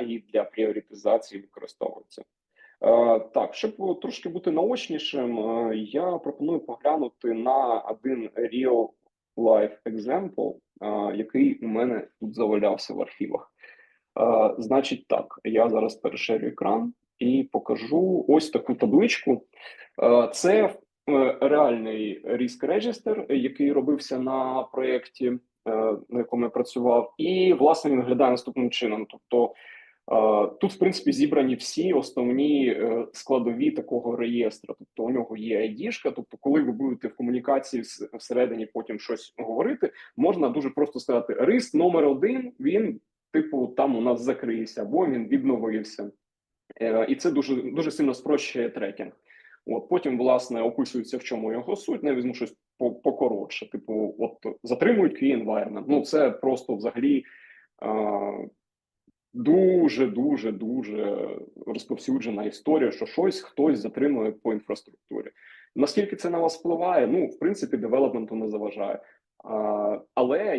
і для пріоритизації використовуються. Е, Так, щоб трошки бути наочнішим, е, я пропоную поглянути на один real life example, е, який у мене тут завалявся в архівах. Значить, так, я зараз переширю екран і покажу ось таку табличку. Це реальний Risk Register, який робився на проєкті, на якому я працював, і власне він виглядає наступним чином. Тобто тут, в принципі, зібрані всі основні е, складові такого реєстру. Тобто, у нього є ID-шка, Тобто, коли ви будете в комунікації всередині потім щось говорити, можна дуже просто сказати: риск номер один. Він, типу, там у нас закрився, або він відновився. Е, І це дуже дуже сильно спрощує трекінг. От потім, власне, описується, в чому його суть. Не візьму щось по- покоротше. Типу, от затримують key environment. Ну, це просто взагалі дуже, дуже, дуже розповсюджена історія, що щось хтось затримує по інфраструктурі. Наскільки це на вас впливає? Ну, в принципі, девелопменту не заважає. А, але